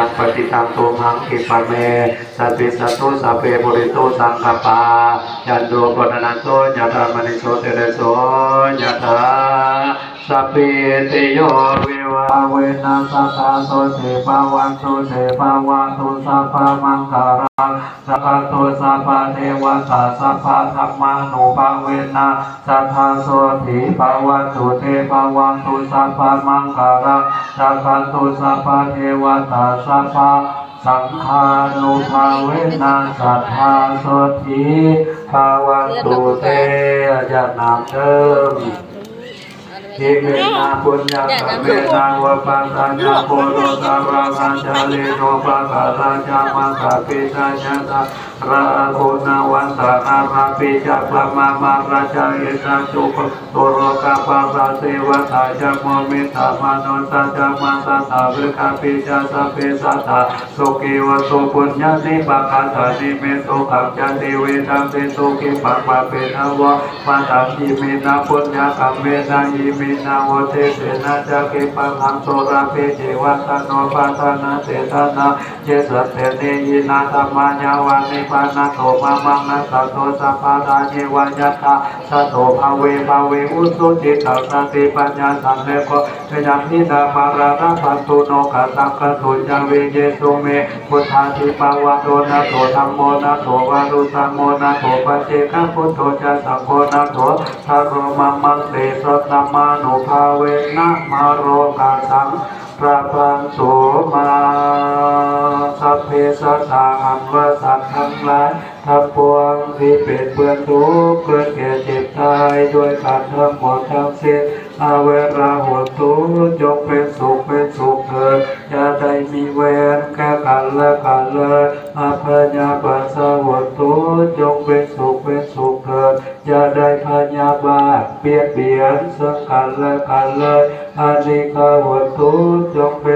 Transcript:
ตังปฏิตังตุมังคิปะเมสัพพิสัตตุสัพเพปุริโตสังคปายันโดปนนันโตยะธามณิโสเตเรโสยะธาสัพเพติโยวิ เวนัสสะโสเสปาวันตุเสปาวันตุสัพพะมังคารังสัพพตุสัพพะเทวตาสัพพะธรรมานุภาเวนะสัทธาโสถิปาวันตุเทปาวันตุสัพพะมังคารังสัพพตุสัพพะเทวตาสัพพะสังฆานุภาเวนัสสัทธาโสธีภาวันตุเตยะนามเดิม ทิเมนาปุญญาเมนาวปัสสัญญาโพโรสาวาคันจาลิโนปะกาลาจามังคาปิตาญาตาราโคนาวัน ตานาราปิจักลมามาราชาเอตาจุปโตโรกาปาราเสวะตาจักโมมิตามานนตาจักมาตาตาเวคาปิจาสัพเพสัตตาสุกิวะโสปุญญาติปะกาตานิเมโตขับจันติเวทัมเตโตกิปัปปะเปนะวะมาตังยิเมนะปุญญาคัมเมนะยิเมนะวะเทเสนะจักกิปังหังโสราเปเจวัตโนปัตนาเตตนะเจสเตเนยินาธรรมญาวานิปานะโตมามังนะตโตสัพพะทาเยวัญญตาสัตโตภาเวภาเวอุสุจิตตัสติปัญญาสันเลโกเวยังนิดามาราระปันตุโนกัสสังกตุญญเวเยสุเมพุทธาทิปาวะโตนะโตธัมโมนะโตวารุสัมโมนะโตปัจเจกพุทโธจะสังโฆนะโตทารุมัมมังเตสตนามานุภาเวนะมาโรกาสังพระพันโสมา เพสัตาอันวสัตทั้งหลายทั้งปวงที่เป็นเพื่อนทุกข์เกิดแก่เจ็บตายด้วยกันทั้งหมดทั้งสิ้นอาเวราหุตุจงเป็นสุขเป็นสุขเถิดอย่าได้มีเวรแก่กันและกันเลยอาพยาปัสสาวตุจงเป็นสุขเป็นสุขเถิดอย่าได้พยาบาทเบียดเบียนซึ่งกันและกันเลยอานิกาวตุจงเป็น